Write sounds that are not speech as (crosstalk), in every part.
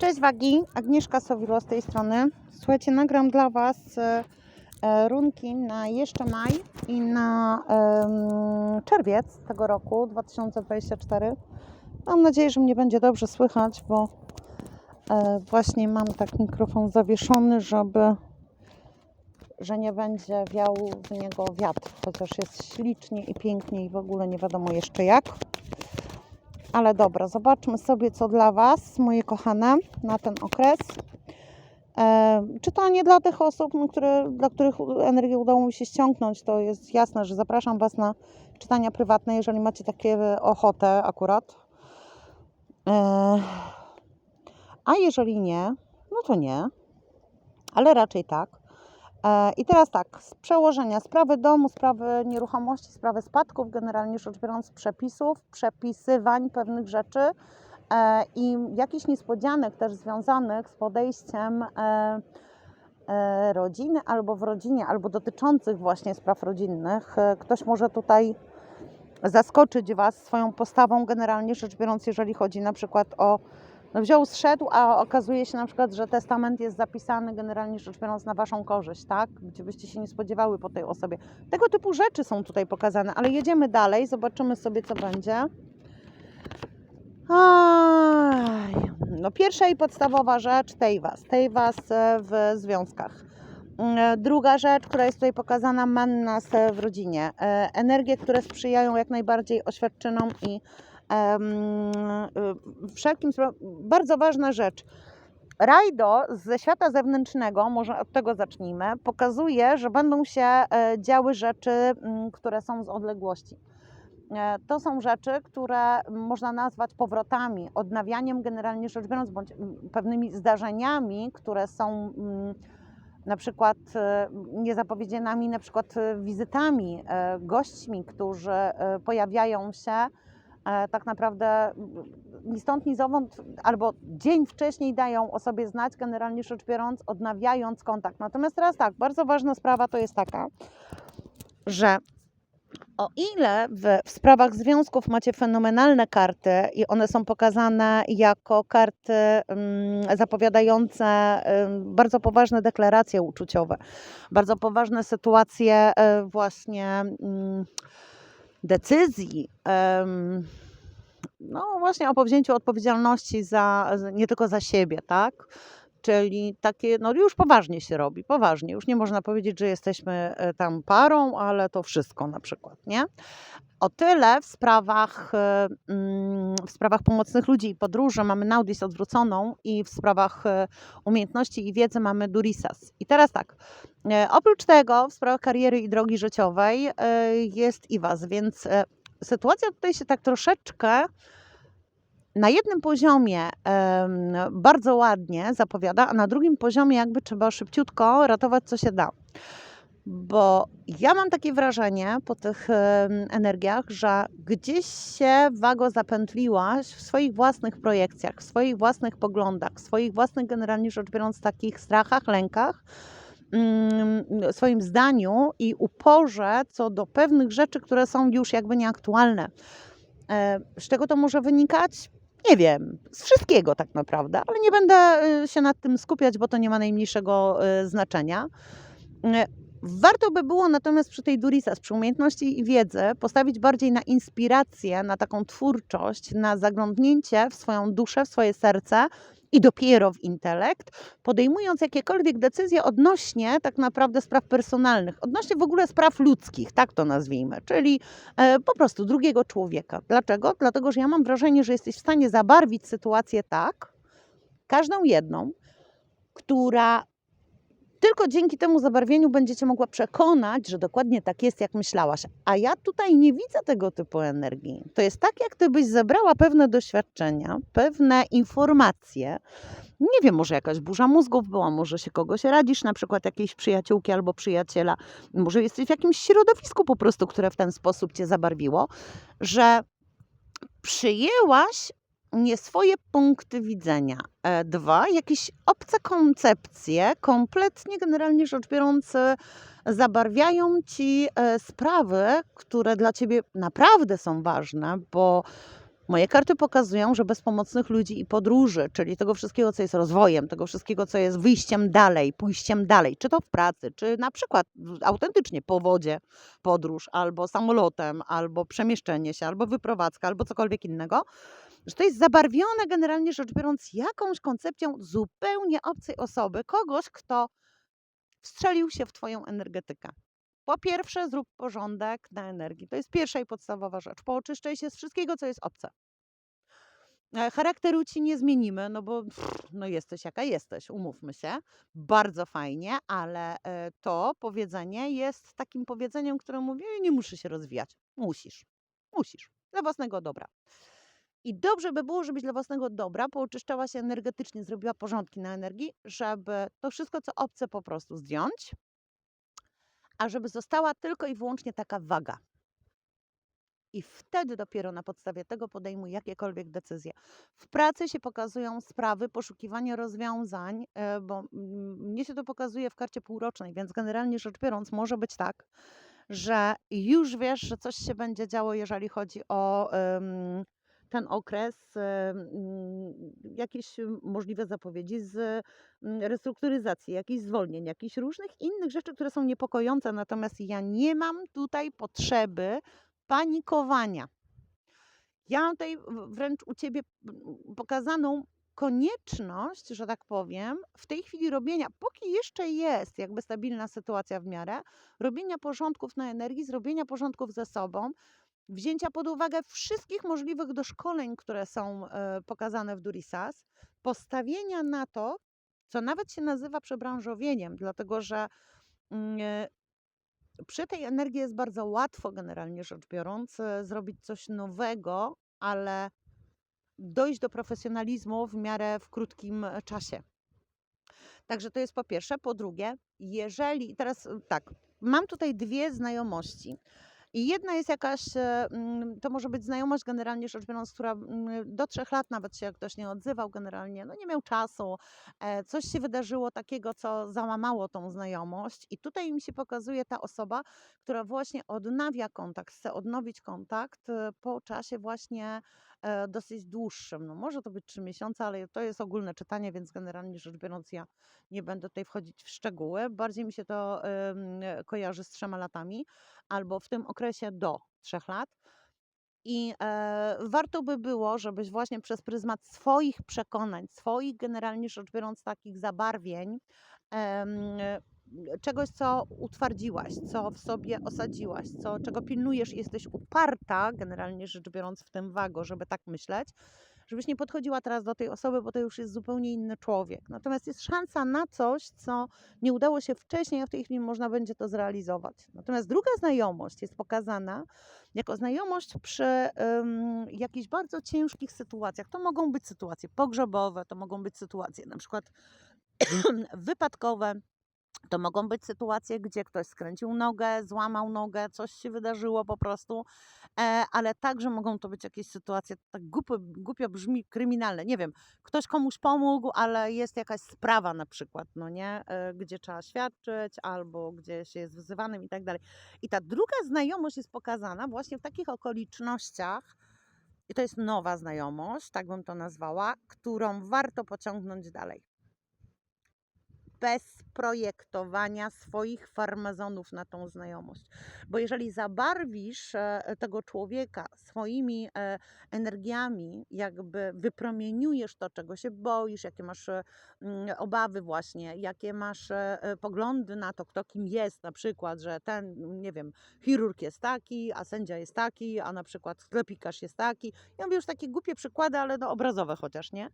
Cześć Wagi, Agnieszka Sowilo z tej strony. Słuchajcie, nagram dla Was e, e, runki na jeszcze maj i na czerwiec tego roku 2024. Mam nadzieję, że mnie będzie dobrze słychać, bo e, właśnie mam tak mikrofon zawieszony, żeby że nie będzie wiał z niego wiatr, chociaż jest ślicznie i pięknie i w ogóle nie wiadomo jeszcze jak. Ale dobra, zobaczmy sobie, co dla Was, moje kochane, na ten okres. E, czytanie dla tych osób, no, które, dla których energię udało mi się ściągnąć, to jest jasne, że zapraszam Was na czytania prywatne, jeżeli macie takie ochotę akurat. E, a jeżeli nie, no to nie, ale raczej tak. E, I teraz tak, z przełożenia sprawy domu, sprawy nieruchomości, sprawy spadków, generalnie rzecz biorąc, przepisów, przepisywań pewnych rzeczy e, i jakichś niespodzianek też związanych z podejściem e, rodziny albo w rodzinie, albo dotyczących właśnie spraw rodzinnych. Ktoś może tutaj zaskoczyć Was swoją postawą, generalnie rzecz biorąc, jeżeli chodzi na przykład o no wziął, zszedł, a okazuje się na przykład, że testament jest zapisany generalnie rzecz biorąc na Waszą korzyść, tak? Gdzie byście się nie spodziewały po tej osobie. Tego typu rzeczy są tutaj pokazane, ale jedziemy dalej, zobaczymy sobie, co będzie. Aj, no pierwsza i podstawowa rzecz, tej Was, tej Was e, w związkach. Mm, Druga rzecz, która jest tutaj pokazana, mannas e, w rodzinie. E, Energie, które sprzyjają jak najbardziej oświadczynom i wszelkim spra- bardzo ważna rzecz. Rajdo ze świata zewnętrznego, może od tego zacznijmy, pokazuje, że będą się e, działy rzeczy, które są z odległości. E, To są rzeczy, które można nazwać powrotami, odnawianiem generalnie rzecz biorąc, bądź pewnymi zdarzeniami, które są na przykład e, niezapowiedzianymi, na przykład wizytami, gośćmi, którzy pojawiają się tak naprawdę mm, ni stąd, ni zowąd, albo dzień wcześniej dają o sobie znać, generalnie rzecz biorąc, odnawiając kontakt. Natomiast teraz tak, bardzo ważna sprawa to jest taka, że o ile w, w sprawach związków macie fenomenalne karty i one są pokazane jako karty mm, zapowiadające ym, bardzo poważne deklaracje uczuciowe, bardzo poważne sytuacje y, właśnie mm, decyzji, no właśnie o powzięciu odpowiedzialności za- nie tylko za siebie, tak? Czyli takie, no już poważnie się robi, poważnie. Już nie można powiedzieć, że jesteśmy e, tam parą, ale to wszystko na przykład, nie? O tyle w sprawach, e, mm, w sprawach pomocnych ludzi i podróży mamy Naudis odwróconą i w sprawach e, umiejętności i wiedzy mamy Durisas. I teraz tak, oprócz tego w sprawach kariery i drogi życiowej jest Iwas, więc sytuacja tutaj się tak troszeczkę na jednym poziomie bardzo ładnie zapowiada, a na drugim poziomie jakby trzeba szybciutko ratować co się da. Bo ja mam takie wrażenie po tych energiach, że gdzieś się wago zapętliłaś w swoich własnych projekcjach, w swoich własnych poglądach, w swoich własnych generalnie rzecz biorąc takich strachach, lękach, mm, swoim zdaniu i uporze co do pewnych rzeczy, które są już jakby nieaktualne. E, Z czego to może wynikać? Nie wiem, z wszystkiego tak naprawdę, ale nie będę y, się nad tym skupiać, bo to nie ma najmniejszego y, znaczenia. Y, Warto by było natomiast przy tej Durisas, przy umiejętności i wiedzy, postawić bardziej na inspirację, na taką twórczość, na zaglądnięcie w swoją duszę, w swoje serce i dopiero w intelekt, podejmując jakiekolwiek decyzje odnośnie tak naprawdę spraw personalnych, odnośnie w ogóle spraw ludzkich, tak to nazwijmy, czyli e, po prostu drugiego człowieka. Dlaczego? Dlatego, że ja mam wrażenie, że jesteś w stanie zabarwić sytuację tak, każdą jedną, która tylko dzięki temu zabarwieniu będziecie mogła przekonać, że dokładnie tak jest, jak myślałaś. A ja tutaj nie widzę tego typu energii. To jest tak, jak gdybyś zebrała pewne doświadczenia, pewne informacje. Nie wiem, może jakaś burza mózgów była, może się kogoś radzisz, na przykład jakiejś przyjaciółki albo przyjaciela, może jesteś w jakimś środowisku po prostu, które w ten sposób cię zabarwiło, że przyjęłaś nie swoje punkty widzenia. E, Dwa, jakieś obce koncepcje, kompletnie generalnie rzecz biorąc, e, zabarwiają ci e, sprawy, które dla ciebie naprawdę są ważne, bo Moje karty pokazują, że bez pomocnych ludzi i podróży, czyli tego wszystkiego, co jest rozwojem, tego wszystkiego, co jest wyjściem dalej, pójściem dalej, czy to w pracy, czy na przykład autentycznie po wodzie podróż, albo samolotem, albo przemieszczenie się, albo wyprowadzka, albo cokolwiek innego, że to jest zabarwione generalnie rzecz biorąc jakąś koncepcją zupełnie obcej osoby, kogoś, kto wstrzelił się w Twoją energetykę. Po pierwsze, zrób porządek na energii. To jest pierwsza i podstawowa rzecz. Pooczyszczaj się z wszystkiego, co jest obce. E, Charakteru ci nie zmienimy, no bo pff, no jesteś jaka jesteś, umówmy się. Bardzo fajnie, ale e, to powiedzenie jest takim powiedzeniem, które mówi, "Ej, nie muszę się rozwijać. Musisz. Musisz. Dla własnego dobra. I dobrze by było, żebyś dla własnego dobra pooczyszczała się energetycznie, zrobiła porządki na energii, żeby to wszystko, co obce, po prostu zdjąć, a żeby została tylko i wyłącznie taka waga. I wtedy dopiero na podstawie tego podejmuj jakiekolwiek decyzje. W pracy się pokazują sprawy, poszukiwanie rozwiązań, e, bo mnie się to pokazuje w karcie półrocznej, więc generalnie rzecz biorąc, może być tak, że już wiesz, że coś się będzie działo, jeżeli chodzi o ten okres, em, jakieś możliwe zapowiedzi z mm, restrukturyzacji, jakichś zwolnień, jakichś różnych innych rzeczy, które są niepokojące. Natomiast ja nie mam tutaj potrzeby panikowania. Ja mam tutaj wręcz u ciebie mm, pokazaną konieczność, że tak powiem, w tej chwili robienia, póki jeszcze jest jakby stabilna sytuacja w miarę, robienia porządków na energii, zrobienia porządków ze sobą, wzięcia pod uwagę wszystkich możliwych doszkoleń, które są e, pokazane w Durisas, postawienia na to, co nawet się nazywa przebranżowieniem, dlatego że mm, e, przy tej energii jest bardzo łatwo, generalnie rzecz biorąc, e, zrobić coś nowego, ale dojść do profesjonalizmu w miarę w krótkim czasie. Także to jest po pierwsze. Po drugie, jeżeli teraz tak, mam tutaj dwie znajomości. I jedna jest jakaś, e, mm, to może być znajomość generalnie rzecz biorąc, która mm, do trzech lat nawet się ktoś nie odzywał generalnie, no nie miał czasu, e, coś się wydarzyło takiego, co załamało tą znajomość. I tutaj mi się pokazuje ta osoba, która właśnie odnawia kontakt, chce odnowić kontakt e, po czasie właśnie dosyć dłuższym. No może to być trzy miesiące, ale to jest ogólne czytanie, więc generalnie rzecz biorąc ja nie będę tutaj wchodzić w szczegóły. Bardziej mi się to em, kojarzy z trzema latami albo w tym okresie do 3 lat. I e, warto by było, żebyś właśnie przez pryzmat swoich przekonań, swoich generalnie rzecz biorąc takich zabarwień, em, czegoś, co utwardziłaś, co w sobie osadziłaś, co, czego pilnujesz jesteś uparta, generalnie rzecz biorąc w tym wago, żeby tak myśleć, żebyś nie podchodziła teraz do tej osoby, bo to już jest zupełnie inny człowiek. Natomiast jest szansa na coś, co nie udało się wcześniej, a w tej chwili można będzie to zrealizować. Natomiast druga znajomość jest pokazana jako znajomość przy ym, jakichś bardzo ciężkich sytuacjach. To mogą być sytuacje pogrzebowe, to mogą być sytuacje na przykład (clears throat) wypadkowe. To mogą być sytuacje, gdzie ktoś skręcił nogę, złamał nogę, coś się wydarzyło po prostu, e, ale także mogą to być jakieś sytuacje, tak głupio, głupio brzmi, kryminalne. Nie wiem, ktoś komuś pomógł, ale jest jakaś sprawa na przykład, no nie, e, gdzie trzeba świadczyć albo gdzieś jest wzywanym i tak dalej. I ta druga znajomość jest pokazana właśnie w takich okolicznościach, i to jest nowa znajomość, tak bym to nazwała, którą warto pociągnąć dalej bez projektowania swoich farmazonów na tą znajomość. Bo jeżeli zabarwisz e, tego człowieka swoimi e, energiami, jakby wypromieniujesz to, czego się boisz, jakie masz e, mm, obawy właśnie, jakie masz e, e, poglądy na to, kto kim jest, na przykład, że ten, nie wiem, chirurg jest taki, a sędzia jest taki, a na przykład sklepikarz jest taki. Ja mówię już takie głupie przykłady, ale no obrazowe chociaż, nie?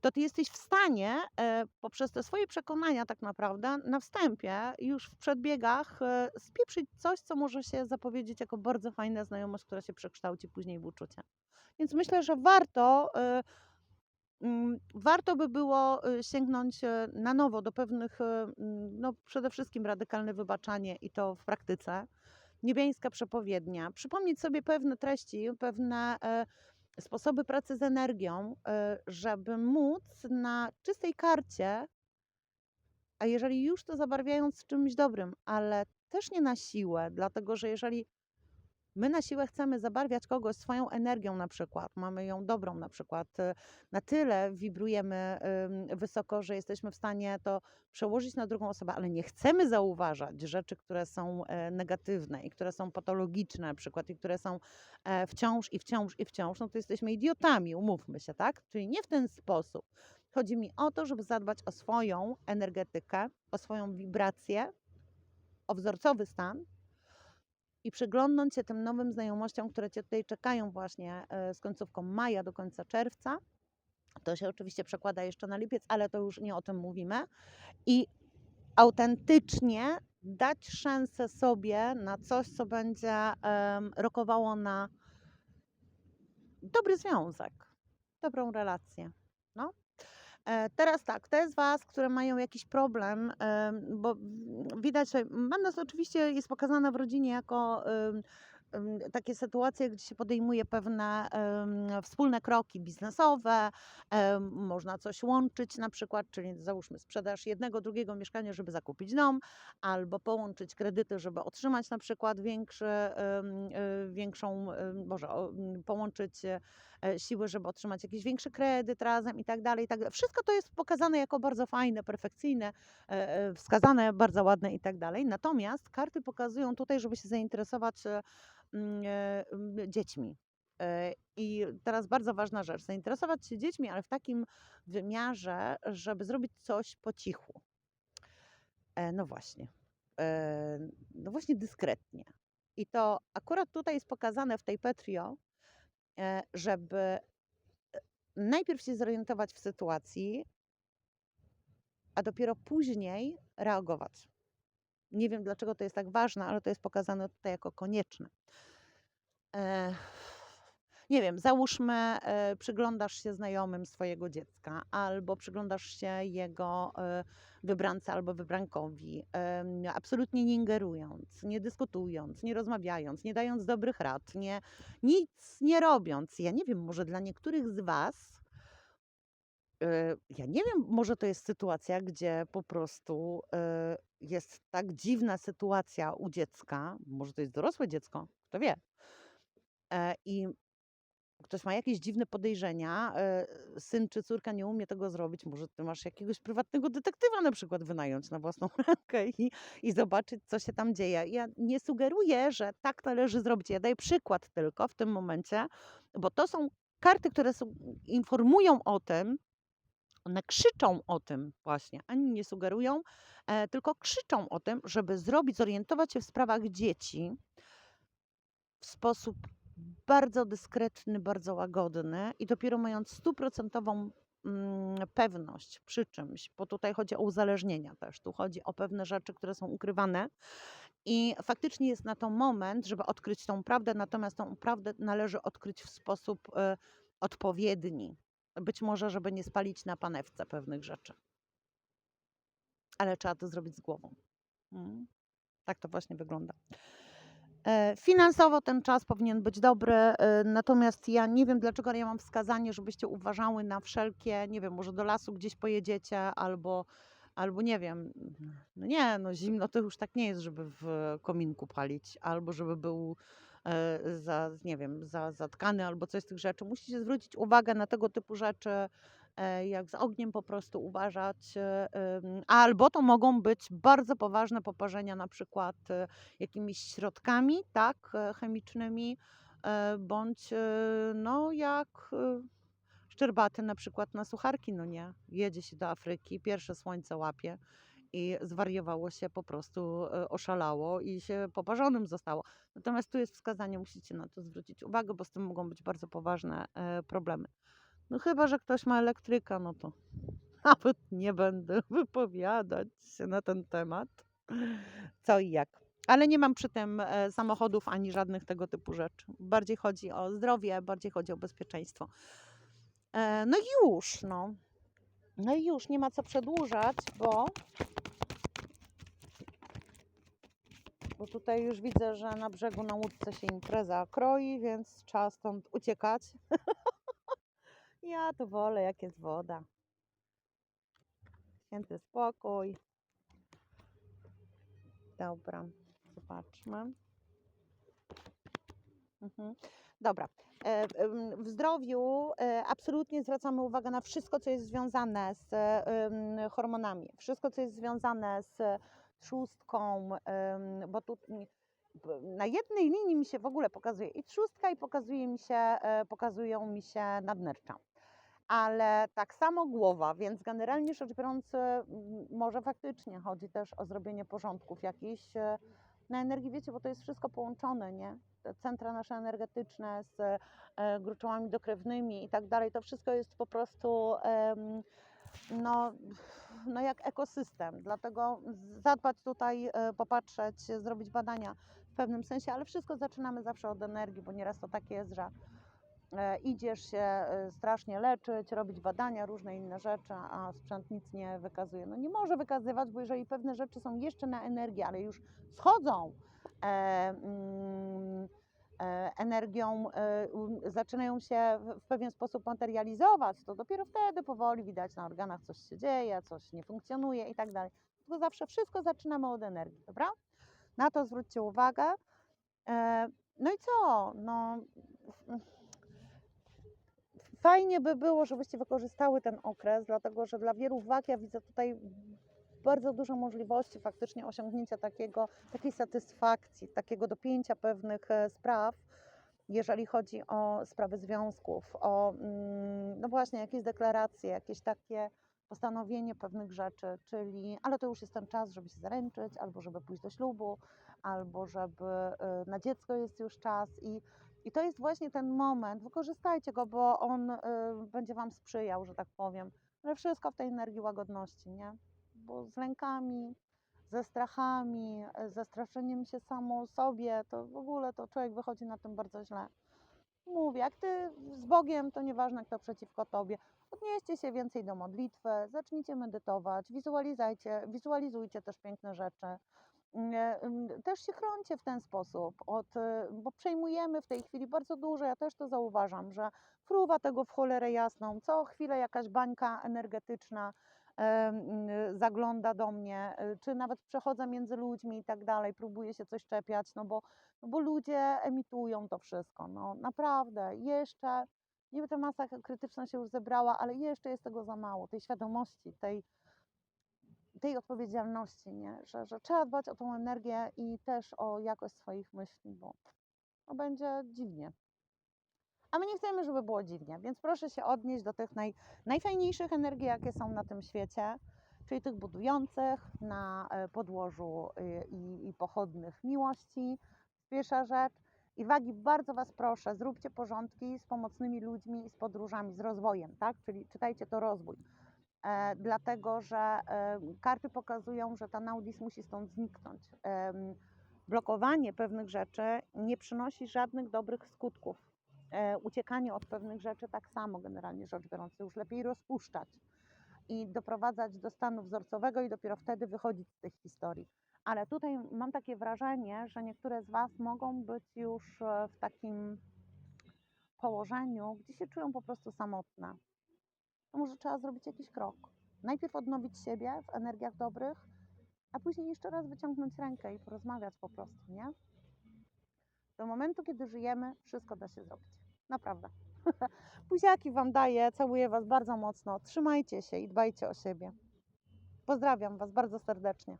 To ty jesteś w stanie e, poprzez te swoje przekonania tak naprawdę na wstępie już w przedbiegach e, spieprzyć coś, co może się zapowiedzieć jako bardzo fajna znajomość, która się przekształci później w uczucie. Więc myślę, że warto, e, mm, warto by było sięgnąć na nowo do pewnych, mm, no przede wszystkim radykalne wybaczanie i to w praktyce. Niebiańska przepowiednia. Przypomnieć sobie pewne treści, pewne sposoby pracy z energią, y, żeby móc na czystej karcie, a jeżeli już to zabarwiając czymś dobrym, ale też nie na siłę, dlatego że jeżeli My na siłę chcemy zabarwiać kogoś swoją energią na przykład, mamy ją dobrą na przykład, y, na tyle wibrujemy wysoko, że jesteśmy w stanie to przełożyć na drugą osobę, ale nie chcemy zauważać rzeczy, które są e, negatywne i które są patologiczne na przykład i które są e, wciąż i wciąż i wciąż, no to jesteśmy idiotami, umówmy się, tak? Czyli nie w ten sposób. Chodzi mi o to, żeby zadbać o swoją energetykę, o swoją wibrację, o wzorcowy stan i przyglądnąć się tym nowym znajomościom, które Cię tutaj czekają właśnie e, z końcówką maja do końca czerwca. To się oczywiście przekłada jeszcze na lipiec, ale to już nie o tym mówimy. I autentycznie dać szansę sobie na coś, co będzie em, rokowało na dobry związek, dobrą relację. E, Teraz tak, te z Was, które mają jakiś problem, em, bo widać, że Mandas oczywiście jest pokazana w rodzinie jako takie sytuacje, gdzie się podejmuje pewne wspólne kroki biznesowe, można coś łączyć na przykład, czyli załóżmy sprzedaż jednego, drugiego mieszkania, żeby zakupić dom, albo połączyć kredyty, żeby otrzymać na przykład większy, y, większą, może połączyć e, e, siły, żeby otrzymać jakiś większy kredyt razem i tak dalej. i tak dalej. Wszystko to jest pokazane jako bardzo fajne, perfekcyjne, e, e, wskazane, bardzo ładne i tak dalej. Natomiast karty pokazują tutaj, żeby się zainteresować e, mm, e, dziećmi. E, I teraz bardzo ważna rzecz, zainteresować się dziećmi, ale w takim wymiarze, żeby zrobić coś po cichu. E, No właśnie. E, No właśnie dyskretnie. I to akurat tutaj jest pokazane w tej Petrio, e, żeby e, najpierw się zorientować w sytuacji, a dopiero później reagować. Nie wiem dlaczego to jest tak ważne, ale to jest pokazane tutaj jako konieczne. Nie wiem, załóżmy, e, przyglądasz się znajomym swojego dziecka, albo przyglądasz się jego e, wybrance albo wybrankowi, absolutnie nie ingerując, nie dyskutując, nie rozmawiając, nie dając dobrych rad, nie, nic nie robiąc. Ja nie wiem, może dla niektórych z Was E, Ja nie wiem, może to jest sytuacja, gdzie po prostu jest tak dziwna sytuacja u dziecka, może to jest dorosłe dziecko, kto wie. I ktoś ma jakieś dziwne podejrzenia, e, syn czy córka nie umie tego zrobić, może ty masz jakiegoś prywatnego detektywa na przykład wynająć na własną (laughs) rękę i, i zobaczyć, co się tam dzieje. Ja nie sugeruję, że tak należy zrobić. Ja daję przykład tylko w tym momencie, bo to są karty, które są, informują o tym, one krzyczą o tym właśnie, ani nie sugerują, e, tylko krzyczą o tym, żeby zrobić, zorientować się w sprawach dzieci w sposób bardzo dyskretny, bardzo łagodny i dopiero mając stuprocentową mm, pewność przy czymś, bo tutaj chodzi o uzależnienia też, tu chodzi o pewne rzeczy, które są ukrywane i faktycznie jest na to moment, żeby odkryć tą prawdę, natomiast tą prawdę należy odkryć w sposób e, odpowiedni. Być może, żeby nie spalić na panewce pewnych rzeczy. Ale trzeba to zrobić z głową. Mm. Tak to właśnie wygląda. E, Finansowo ten czas powinien być dobry, e, natomiast ja nie wiem dlaczego, ja mam wskazanie, żebyście uważały na wszelkie, nie wiem, może do lasu gdzieś pojedziecie, albo, albo nie wiem, no nie, no zimno to już tak nie jest, żeby w kominku palić, albo żeby był e, za, nie wiem, za, zatkany albo coś z tych rzeczy. Musicie zwrócić uwagę na tego typu rzeczy, jak z ogniem po prostu uważać, e, albo to mogą być bardzo poważne poparzenia, na przykład e, jakimiś środkami, tak, e, chemicznymi, e, bądź e, no jak e, szczerbaty na przykład na sucharki, no nie, jedzie się do Afryki, pierwsze słońce łapie i zwariowało się, po prostu e, oszalało i się poparzonym zostało. Natomiast tu jest wskazanie, musicie na to zwrócić uwagę, bo z tym mogą być bardzo poważne e, problemy. No chyba, że ktoś ma elektryka, no to (laughs) nawet nie będę (laughs) wypowiadać się na ten temat, co i jak. Ale nie mam przy tym e, samochodów ani żadnych tego typu rzeczy. Bardziej chodzi o zdrowie, bardziej chodzi o bezpieczeństwo. E, No już, no. No i już, nie ma co przedłużać, bo bo tutaj już widzę, że na brzegu na łódce się impreza kroi, więc trzeba stąd uciekać. (laughs) Ja to wolę, jak jest woda. Święty spokój. Dobra, zobaczmy. Mhm. Dobra. E, W zdrowiu e, absolutnie zwracamy uwagę na wszystko, co jest związane z e, hormonami, wszystko, co jest związane z trzustką, bo tu na jednej linii mi się w ogóle pokazuje i trzustka, i pokazuje mi się, pokazują mi się nadnercza. Ale tak samo głowa, więc generalnie rzecz biorąc, e, może faktycznie chodzi też o zrobienie porządków jakichś e, na energii, wiecie, bo to jest wszystko połączone, nie? Te centra nasze energetyczne z e, gruczołami dokrewnymi i tak dalej, to wszystko jest po prostu no, no jak ekosystem. Dlatego zadbać tutaj, popatrzeć, zrobić badania w pewnym sensie, ale wszystko zaczynamy zawsze od energii, bo nieraz to tak jest, że idziesz się e, strasznie leczyć, robić badania, różne inne rzeczy, a sprzęt nic nie wykazuje. No nie może wykazywać, bo jeżeli pewne rzeczy są jeszcze na energii, ale już schodzą e, mm, e, energią, e, um, zaczynają się w- pewien sposób materializować, to dopiero wtedy powoli widać na organach coś się dzieje, coś nie funkcjonuje i tak dalej. Tylko zawsze wszystko zaczynamy od energii, dobra? Na to zwróćcie uwagę. E, No i co? No, fajnie by było, żebyście wykorzystały ten okres, dlatego że dla wielu wag ja widzę tutaj bardzo dużo możliwości faktycznie osiągnięcia takiego, takiej satysfakcji, takiego dopięcia pewnych e, spraw, jeżeli chodzi o sprawy związków, o mm, no właśnie jakieś deklaracje, jakieś takie postanowienie pewnych rzeczy, czyli ale to już jest ten czas, żeby się zaręczyć, albo żeby pójść do ślubu, albo żeby e, na dziecko jest już czas i i to jest właśnie ten moment, wykorzystajcie go, bo on y, będzie Wam sprzyjał, że tak powiem. Ale wszystko w tej energii łagodności, nie? Bo z lękami, ze strachami, y, ze straszeniem się samą sobie, to w ogóle to człowiek wychodzi na tym bardzo źle. Mówię, jak Ty z Bogiem, to nieważne kto przeciwko Tobie. Odnieście się więcej do modlitwy, zacznijcie medytować, wizualizujcie, wizualizujcie też piękne rzeczy. Też się chroncie w ten sposób, od, y, bo przejmujemy w tej chwili bardzo dużo, ja też to zauważam, że fruwa tego w cholerę jasną, co chwilę jakaś bańka energetyczna y, zagląda do mnie, y, czy nawet przechodzę między ludźmi i tak dalej, próbuję się coś czepiać, no bo, no bo ludzie emitują to wszystko, no naprawdę, jeszcze, niby ta masa krytyczna się już zebrała, ale jeszcze jest tego za mało, tej świadomości, tej, tej odpowiedzialności, nie? Że, że trzeba dbać o tą energię i też o jakość swoich myśli, bo no będzie dziwnie. A my nie chcemy, żeby było dziwnie, więc proszę się odnieść do tych naj, najfajniejszych energii, jakie są na tym świecie, czyli tych budujących na e, podłożu y, i, i pochodnych miłości. Pierwsza rzecz. I wagi, bardzo Was proszę, zróbcie porządki z pomocnymi ludźmi i z podróżami, z rozwojem, tak? Czyli czytajcie to rozwój dlatego że e, karty pokazują, że ta Naudis musi stąd zniknąć. Blokowanie pewnych rzeczy nie przynosi żadnych dobrych skutków. E, uciekanie od pewnych rzeczy tak samo, generalnie rzecz biorąc, już lepiej rozpuszczać i doprowadzać do stanu wzorcowego i dopiero wtedy wychodzić z tych historii. Ale tutaj mam takie wrażenie, że niektóre z Was mogą być już e, w takim położeniu, gdzie się czują po prostu samotne to może trzeba zrobić jakiś krok. Najpierw odnowić siebie w energiach dobrych, a później jeszcze raz wyciągnąć rękę i porozmawiać po prostu, nie? Do momentu, kiedy żyjemy, wszystko da się zrobić. Naprawdę. (laughs) Buziaki Wam daję, całuję Was bardzo mocno. Trzymajcie się i dbajcie o siebie. Pozdrawiam Was bardzo serdecznie.